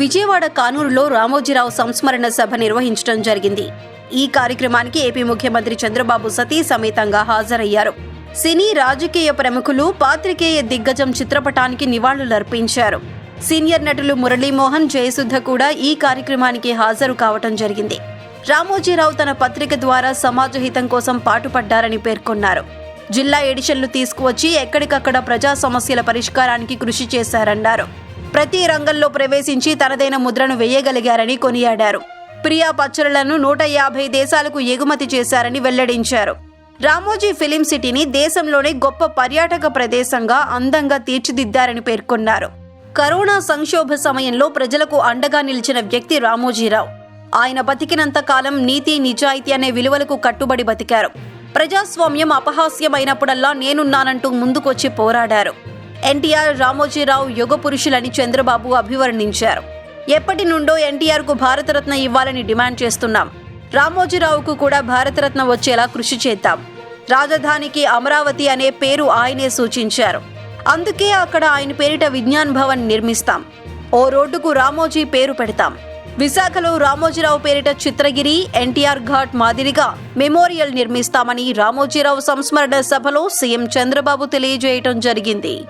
విజయవాడ కానూరులో రామోజీరావు సంస్మరణ సభ నిర్వహించడం జరిగింది. ఈ కార్యక్రమానికి ఏపీ ముఖ్యమంత్రి చంద్రబాబు సతీ సమేతంగా హాజరయ్యారు. సినీ రాజకీయ ప్రముఖులు పాత్రికేయ దిగ్గజం చిత్రపటానికి నివాళులర్పించారు. సీనియర్ నటులు మురళీమోహన్ జయసుధ కూడా ఈ కార్యక్రమానికి హాజరు కావటం జరిగింది. రామోజీరావు తన పత్రిక ద్వారా సమాజ హితం కోసం పాటుపడ్డారని పేర్కొన్నారు. జిల్లా ఎడిషన్లు తీసుకువచ్చి ఎక్కడికక్కడ ప్రజా సమస్యల పరిష్కారానికి కృషి చేశారన్నారు. ప్రతి రంగంలో ప్రవేశించి తనదైన ముద్రను వేయగలిగారని కొనియాడారు. ప్రియా పచ్చళ్ళను నూట యాభై దేశాలకు ఎగుమతి చేశారని వెల్లడించారు. రామోజీ ఫిలిం సిటీని దేశంలోనే గొప్ప పర్యాటక ప్రదేశంగా అందంగా తీర్చిదిద్దారని పేర్కొన్నారు. కరోనా సంక్షోభ సమయంలో ప్రజలకు అండగా నిలిచిన వ్యక్తి రామోజీరావు. ఆయన బతికినంత కాలం నీతి నిజాయితీ అనే విలువలకు కట్టుబడి బతికారు. ప్రజాస్వామ్యం అపహాస్యమైనప్పుడల్లా నేనున్నానంటూ ముందుకొచ్చి పోరాడారు. ఎన్టీఆర్ రామోజీరావు యుగ పురుషులని చంద్రబాబు అభివర్ణించారు. ఎప్పటి నుండో ఎన్టీఆర్కు భారతరత్న ఇవ్వాలని డిమాండ్ చేస్తున్నాం. రామోజీరావుకు కూడా భారతరత్న వచ్చేలా కృషి చేద్దాం. రాజధానికి అమరావతి అనే పేరు ఆయనే సూచించారు. అందుకే అక్కడ ఆయన పేరిట విజ్ఞాన్ భవన్ నిర్మిస్తాం. ఓ రోడ్డుకు రామోజీ పేరు పెడతాం. విశాఖలో రామోజీరావు పేరిట చిత్రగిరి ఎన్టీఆర్ ఘాట్ మాదిరిగా మెమోరియల్ నిర్మిస్తామని రామోజీరావు సంస్మరణ సభలో సీఎం చంద్రబాబు తెలియజేయటం జరిగింది.